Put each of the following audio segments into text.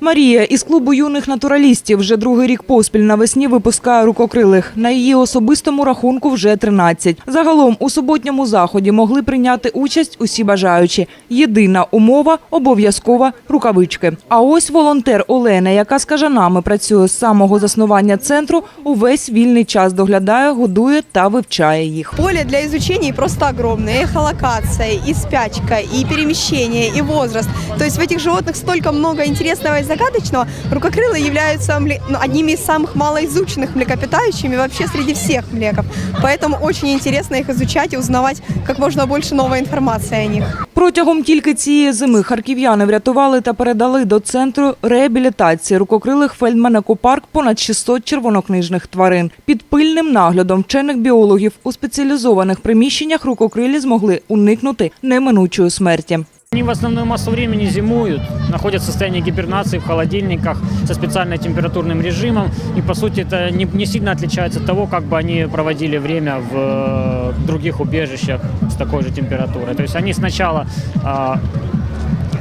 Марія із клубу юних натуралістів вже другий рік поспіль навесні випускає рукокрилих. На її особистому рахунку вже 13. Загалом у суботньому заході могли прийняти участь усі бажаючі. Єдина умова обов'язкова рукавички. А ось волонтер Олена, яка з кажанами працює з самого заснування центру, увесь вільний час доглядає, годує та вивчає їх. Поле для изучений просто огромное. Эхолокация, и спячка, и перемещение, и возраст. То есть в этих животных столько много интересного и загадочного. Рукокрылые являются мле- ну, одними из самых малоизученных млекопитающими вообще среди всех млеков. Поэтому очень интересно их изучать и узнавать как можно больше новой информации о них. Протягом тільки цієї зими харків'яни врятували та передали до центру реабілітації рукокрилих Фельдмана Копарк понад 600 червонокнижних тварин. Під пильним наглядом вчених біологів у спеціалізованих приміщеннях рукокрилі змогли уникнути неминучої смерті. Они в основную массу времени зимуют, находятся в состоянии гибернации в холодильниках со специально температурным режимом. И по сути это не, не сильно отличается от того, как бы они проводили время в э, других убежищах с такой же температурой. То есть они сначала а,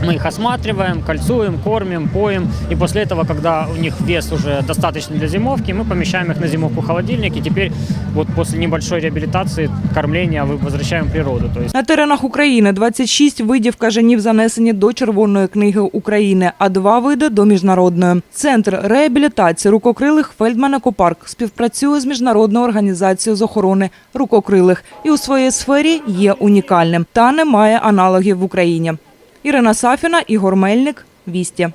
мы их осматриваем, кольцуем, кормим, поем. И после этого, когда у них вес уже достаточный для зимовки, мы помещаем их на зимовку в холодильник. И теперь вот после небольшой реабилитации, кормления вы- возвращаем в природу. То есть На теренах України 26 видів кажанів занесені до Червоної книги України, а два види до міжнародної. Центр реабілітації рукокрилих Фельдмана Копарк співпрацює з міжнародною організацією з охорони рукокрилих і у своїй сфері є унікальним та не має аналогів в Україні. Ірина Сафіна, Ігор Мельник, Вісті.